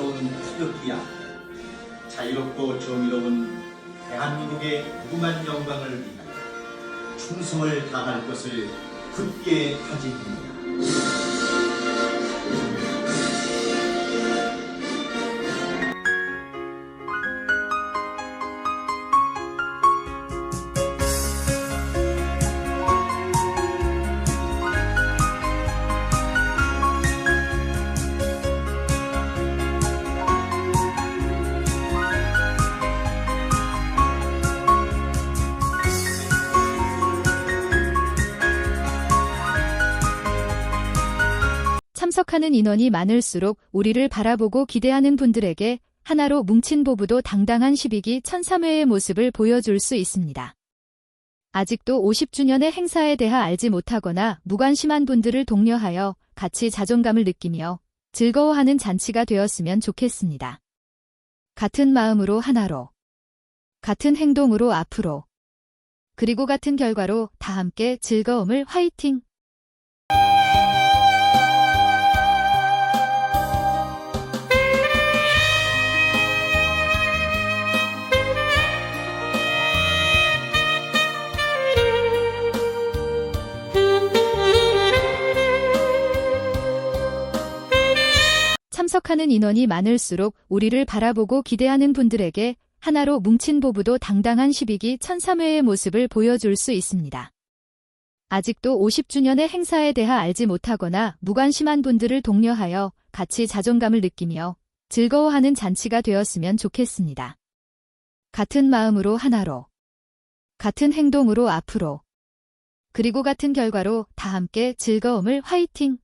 자연스러운 태극기야 자유롭고 정의로운 대한민국의 무궁한 영광을 위하여 충성을 다할 것을 굳게 다짐합니다. 참석하는 인원이 많을수록 우리를 바라보고 기대하는 분들에게 하나로 뭉친 보부도 당당한 12기 1003회의 모습을 보여줄 수 있습니다. 아직도 50주년의 행사에 대해 알지 못하거나 무관심한 분들을 독려하여 같이 자존감을 느끼며 즐거워하는 잔치가 되었으면 좋겠습니다. 같은 마음으로 하나로, 같은 행동으로 앞으로, 그리고 같은 결과로 다 함께 즐거움을 화이팅! 참석하는 인원이 많을수록 우리를 바라보고 기대하는 분들에게 하나로 뭉친 보부도 당당한 12기 1003회의 모습을 보여줄 수 있습니다. 아직도 50주년의 행사에 대해 알지 못하거나 무관심한 분들을 독려하여 같이 자존감을 느끼며 즐거워하는 잔치가 되었으면 좋겠습니다. 같은 마음으로 하나로, 같은 행동으로 앞으로, 그리고 같은 결과로 다 함께 즐거움을 화이팅!